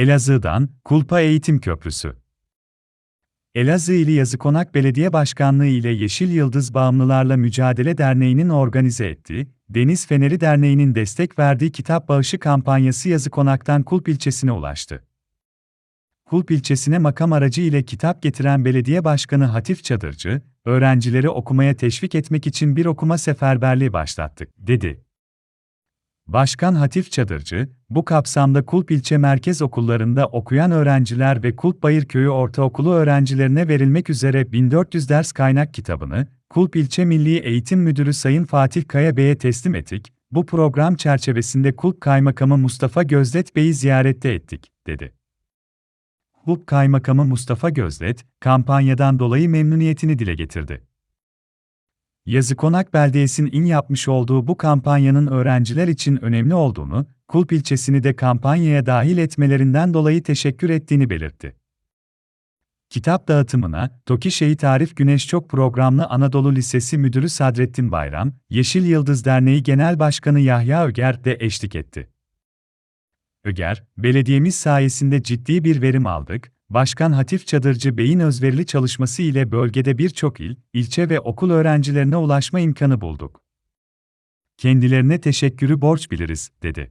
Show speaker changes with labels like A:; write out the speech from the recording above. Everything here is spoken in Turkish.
A: Elazığ'dan Kulpa Eğitim Köprüsü. Elazığ ili Yazıkonak Belediye Başkanlığı ile Yeşil Yıldız Bağımlılarla Mücadele Derneği'nin organize ettiği, Deniz Feneri Derneği'nin destek verdiği kitap bağışı kampanyası Yazıkonak'tan Kulp ilçesine ulaştı. Kulp ilçesine makam aracı ile kitap getiren Belediye Başkanı Hatif Çadırcı, öğrencileri okumaya teşvik etmek için bir okuma seferberliği başlattık, dedi. Başkan Hatif Çadırcı, bu kapsamda Kulp ilçe merkez okullarında okuyan öğrenciler ve Kulp Bayırköyü Ortaokulu öğrencilerine verilmek üzere 1400 ders kaynak kitabını, Kulp İlçe Milli Eğitim Müdürü Sayın Fatih Kaya Bey'e teslim ettik, bu program çerçevesinde Kulp Kaymakamı Mustafa Gözdet Bey'i ziyarette ettik, dedi. Kulp Kaymakamı Mustafa Gözdet, kampanyadan dolayı memnuniyetini dile getirdi. Yazıkonak Beldiyesi'nin in yapmış olduğu bu kampanyanın öğrenciler için önemli olduğunu, Kulp ilçesini de kampanyaya dahil etmelerinden dolayı teşekkür ettiğini belirtti. Kitap dağıtımına, TOKİ Şehit Arif Güneş Çok Programlı Anadolu Lisesi Müdürü Sadrettin Bayram, Yeşil Yıldız Derneği Genel Başkanı Yahya Öger de eşlik etti. Öger, belediyemiz sayesinde ciddi bir verim aldık, Başkan Hatif Çadırcı Bey'in özverili çalışması ile bölgede birçok il, ilçe ve okul öğrencilerine ulaşma imkanı bulduk. Kendilerine teşekkürü borç biliriz, dedi.